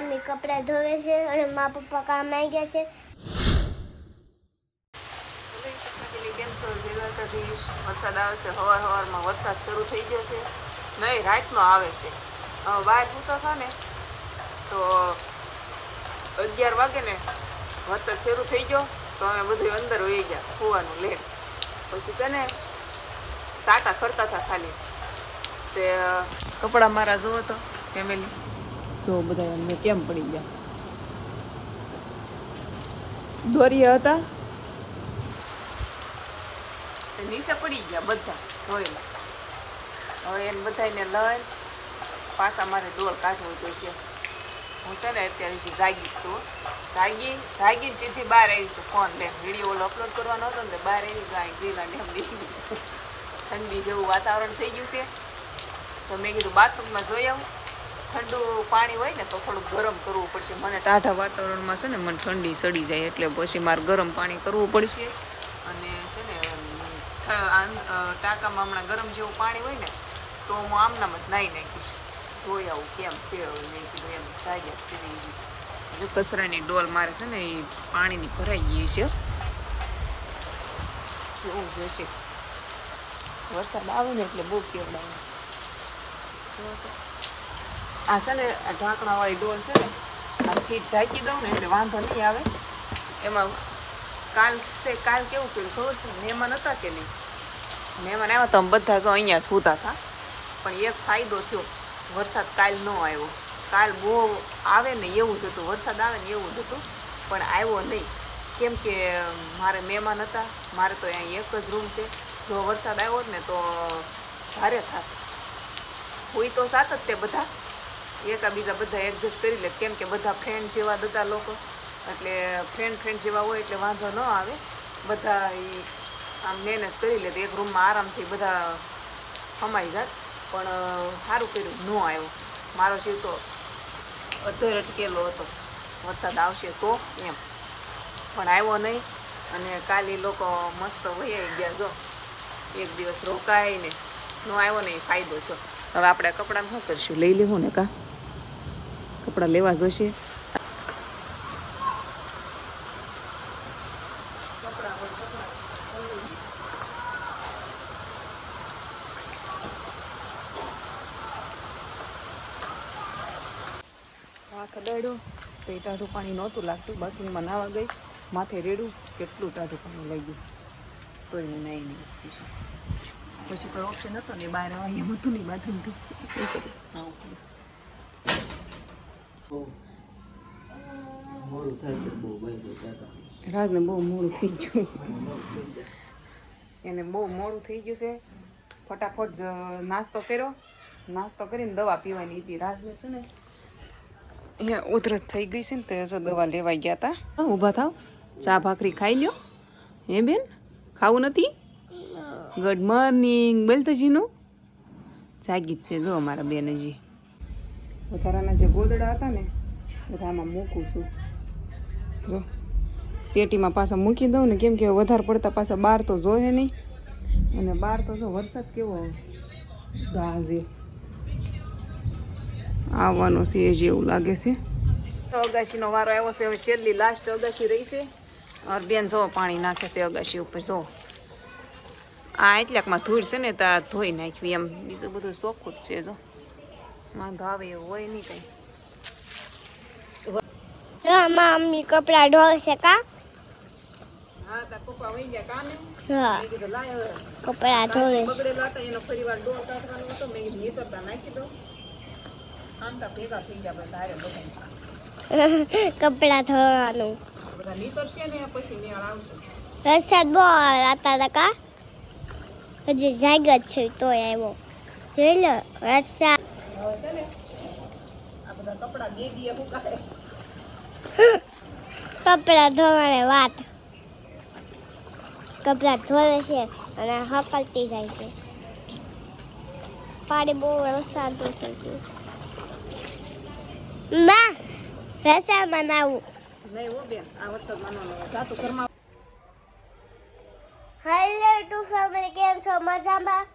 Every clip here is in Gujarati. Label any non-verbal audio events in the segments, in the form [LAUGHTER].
મમ્મી કપડાં ધોવે છે અને મા પપ્પા કામ આવી ગયા છે. કેમ છો જય વરસાદ આવે છે હવાર હવારમાં વરસાદ શરૂ થઈ ગયો છે. નહીં રાતનો આવે છે. બહાર સૂતા હતા ને તો અગિયાર વાગે ને વરસાદ શરૂ થઈ ગયો તો અમે બધું અંદર વહી ગયા હોવાનું લે પછી છે ને સાટા ફરતા હતા ખાલી. તે કપડાં મારા જોવો તો ફેમિલી. જો બધા એમને કેમ પડી ગયા? દોરિયા હતા? નીચે પડી ગયા બધા ધોયેલા હવે એને બધાને લઈ, પાછા મારે દોર કાઢવો જોઈશે. હું છે ને અત્યારે જાગી છું, જાગી, જાગીને સીધી બહાર આવી છું ફોન લે વીડિયો ઓલો અપલોડ કરવાનો હતો ને બહાર આવી ગાય ગયેલા ને એમ ઠંડી જેવું વાતાવરણ થઈ ગયું છે. તો મેં કીધું, બાથરૂમમાં જોઈ આવું. ઠંડુ પાણી હોય ને તો થોડુંક ગરમ કરવું પડશે. મને ટાઢા વાતાવરણમાં છે ને મને ઠંડી સડી જાય એટલે પછી મારે ગરમ પાણી કરવું પડશે. અને છે ને ટાંકામાં હમણાં ગરમ જેવું પાણી હોય ને, તો હું આમનામ જ નાહી નાખીશ. જોઈ આવું કેમ છે મેં કીધું એમ સાજા છે કચરાની ડોલ મારે છે ને એ પાણીની ભરાઈ ગઈ છે. જોવું જશે. વરસાદ આવે ને એટલે બહુ કેવડાવે. જો આ છે ને ઢાંકણાવાળી ડોલ છે ને આ ઢાંકી દઉં ને એટલે વાંધો નહીં આવે. એમાં કાલ છે, કાલ કેવું કર્યું ખબર છે? મહેમાન હતા કે નહીં? મહેમાન આવ્યા તો અમે બધા જો અહીંયા સૂતા હતા. પણ એક ફાયદો થયો, વરસાદ કાલ ન આવ્યો. કાલ બહુ આવે ને એવું જ હતું, વરસાદ આવે ને એવું જ હતું. પણ આવ્યો નહીં. કેમ કે, મારે મહેમાન હતા, મારે તો અહીંયા એક જ રૂમ છે. જો વરસાદ આવ્યો ને તો ભારે થાત. હોય તો સાત જ તે બધા. એકાબીજા બધા એડજસ્ટ કરી લે. કેમ કે બધા ફ્રેન્ડ જેવા બધા લોકો. એટલે ફ્રેન્ડ ફ્રેન્ડ જેવા હોય એટલે વાંધો ન આવે. બધા એ આમ મેનેજ કરી લે. તો એક રૂમમાં આરામથી બધા સમાઈ જાત. પણ સારું કર્યું. ન આવ્યો. મારો જીવ તો અધર અટકેલો હતો. વરસાદ આવશે તો એમ. પણ આવ્યો નહીં. અને કાલે લોકો મસ્ત વહી ગયા જો. એક દિવસ રોકાય ને આવ્યો ને એ ફાયદો થયો. હવે આપણે કપડાં શું કરશું? લઈ લેવું ને કા? કપડાં લેવા જોશે. હાથ અડાડ્યો તો એ ટાઢું પાણી નહોતું લાગતું બાથરૂમમાં નાવા ગઈ માથે રેડું કેટલું ટાઢું પાણી લાગ્યું તોય મેં નાઈ નહીં પછી કોઈ ઓપ્શન હતો ને બહાર આવવા એમ હતું નહીં બાથરૂમથી. મોડું થાય તો બહુ ભાઈ જતા રાજને બહુ મોડું થઈ ગયું. એને બહુ મોડું થઈ ગયું છે. ફટાફટ જ નાસ્તો કર્યો. નાસ્તો કરીને દવા પીવાની હતી. રાજને છે ને અહીંયા ઉધરસ થઈ ગઈ છે ને તે હશે દવા લેવા ગયા હતા ઊભા થાવ. ચા ભાખરી ખાઈ લ્યો. હે બેન ખાવું નથી? ગુડ મોર્નિંગ બોલ તો જાગી જ છે જો અમારા બેન હજી વધારાના જે ગોદડા હતા ને બધા આમાં મૂકું છું. જો, શેટીમાં પાછા મૂકી દઉં ને, કેમ કે વધારે પડતા પાછા બહાર તો જોયે નહીં. અને બહાર તો જો વરસાદ કેવો ગાજેસ આવવાનો છે એ જેવું લાગે છે. અગાશીનો વારો આવ્યો છે, હવે છેલ્લી લાસ્ટ અગાશી રહી છે. બેન, જો પાણી નાખે છે અગાશી ઉપર, જો. આ એટલાકમાં ધૂળ છે ને, તો ધોઈ નાખ્યું એમ. બીજું બધું ચોખ્ખું જ છે, જો. વાંધો આવે એવું હોય નહીં કંઈ. જો મમ્મી કપડાં ઢોળશે કા? તા કપડાં ધોવે. તા [LAUGHS] કપડાં ધોવાનું. વરસાદ બહુ આવે હતા કા? હજી જાગ્યા જ છે તોય આવ્યો. જોઈ લો વરસાદ હવે છે ને આ બધા કપડા ધોવાની વાત. કપડા ધોવે છે અને હકલતી જાય છે. પાણી બહુ વરસાદ થઈ ગયું માં રસા બનાવું હેલો ટુ ફેમિલી કેમ છો? મજામાં?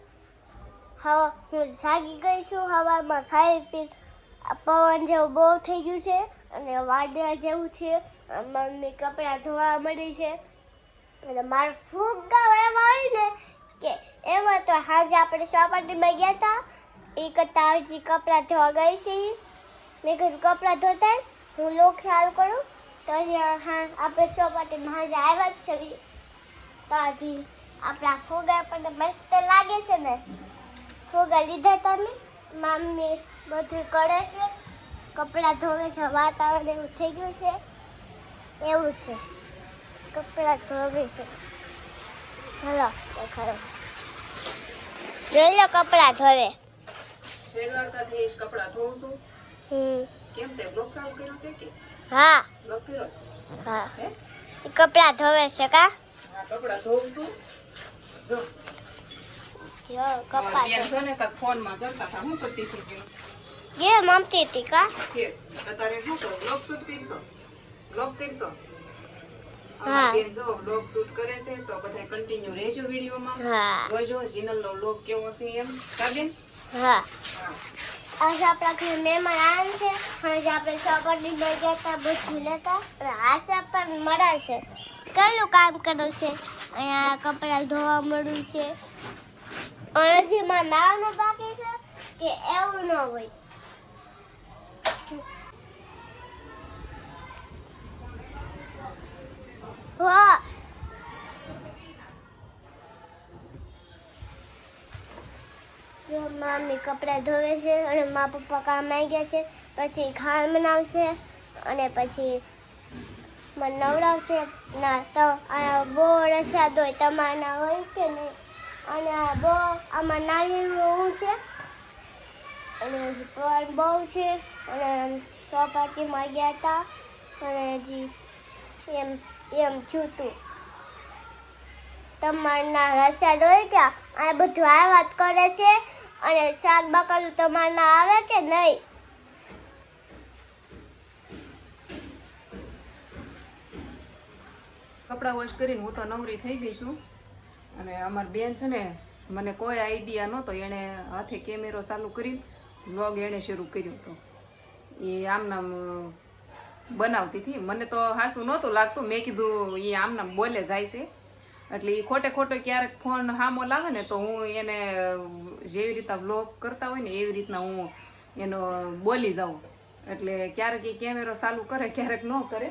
હવે હું જાગી ગઈ છું, હવામાં ખાઈ પી પવન જેવું બહુ થઈ ગયું છે અને વાદળા જેવું છે. મમ્મી કપડાં ધોવા મળી છે. અને મારું ફૂગા હોય ને કે એમાં તો હાજે આપણે ચોપાટીમાં ગયા હતા એ કરતાં હજી કપડાં ધોવા ગઈ છે. મેં કીધું, કપડાં ધોતા હું? લો ખ્યાલ કરું. તો હા આપણે ચોપાટીમાં હાજે આવ્યા જ છે. તો આથી આપણા ફોગા પણ મસ્ત લાગે છે ને. ફુગ્ગા લીધા તમે? મમ્મી બધું કરે છે? કપડાં ધોવે છે વાતાવરણ એવું થઈ ગયું છે? એવું છે. કપડાં ધોવે છે. હલો દેખાડો જોઈ લો કપડાં ધોવે. કપડાં ધોઉં છું? હમ. કેમ તે બ્લોક ચાલુ કર્યો છે કે? હા. બ્લોક કર્યો છે? હા. એ કપડાં ધોવે છે કા? હા કપડાં ધોઉં છું. જો. છે ને કાંઈક ફોનમાં કરતા હતા. હું કરતી હતી જે મમતી હતી કા? અત્યારે શું કરો બ્લોગ શૂટ કરશો? બ્લોગ કરશો? બ્લોગ શૂટ કરે છે તો બધા કન્ટિન્યુ રહેજો વિડીયોમાં. જોજો જીનલનો બ્લોગ કેવો છે એમ. કા બેન? હા. આજે આપણા ઘરે મહેમાન આવે છે. આજે આપણે ચોકડી લઈ ગયા હતા બધું લેતા. અને આજે પણ મળે છે. કેટલું કામ કર્યું છે? અહીંયા કપડાં ધોવા મળ્યું છે. અને હજી માં નાવાનું બાકી છે કે એવું ન હોય. વાહ જો મમ્મી કપડાં ધોવે છે અને મા પપ્પા કામ આવી ગયા છે, પછી ખાણ બનાવશે અને પછી મને નવડાવશે. ના, તો આ બહુ રસા હોય, તમારા હોય કે નહીં? અને બહુ આમાં નાની હું છે. અને પણ બહુ છે. અને ચોપાટીમાં ગયા હતા. અને હજી એમ એમ છૂતું તમારના રસાદ હોય કે આ બધું આ વાત કરે છે? અને શાક બકાલું તમારના આવે કે નહીં? કપડાં વોશ કરીને હું તો નવરી થઈ ગઈ છું. અને અમારી બેન છે ને, મને કોઈ આઈડિયા નહોતો, એણે હાથે કેમેરો ચાલુ કરી વ્લોગ એણે શરૂ કર્યો હતો એ આમનામ બનાવતી હતી. મને તો હાસું નહોતું લાગતું. મેં કીધું એ આમનામ બોલે જાય છે. એટલે એ ખોટે ખોટો ક્યારેક ફોન હામો લાગે ને, તો હું એને જેવી રીતના વ્લોગ કરતા હોય ને, એવી રીતના હું એનો બોલી જાઉં. એટલે ક્યારેક એ કેમેરો ચાલુ કરે, ક્યારેક ન કરે.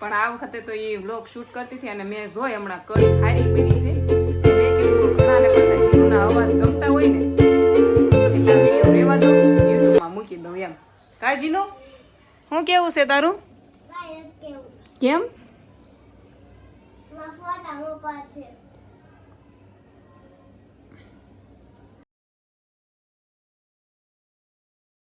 પણ આ વખતે તો એ વ્લોગ શૂટ કરતી હતી અને મેં જોઈ હમણાં કઈ હારી બની છે. ઘણાને પાછા જીવના અવાજ ગમતા હોય ને એટલા વીડિયો રેવા દો યુટ્યુબમાં મૂકી દઉં એમ. કાજીનું શું કેવું છે તારું? કેમ? ફોટા મૂકવા છે.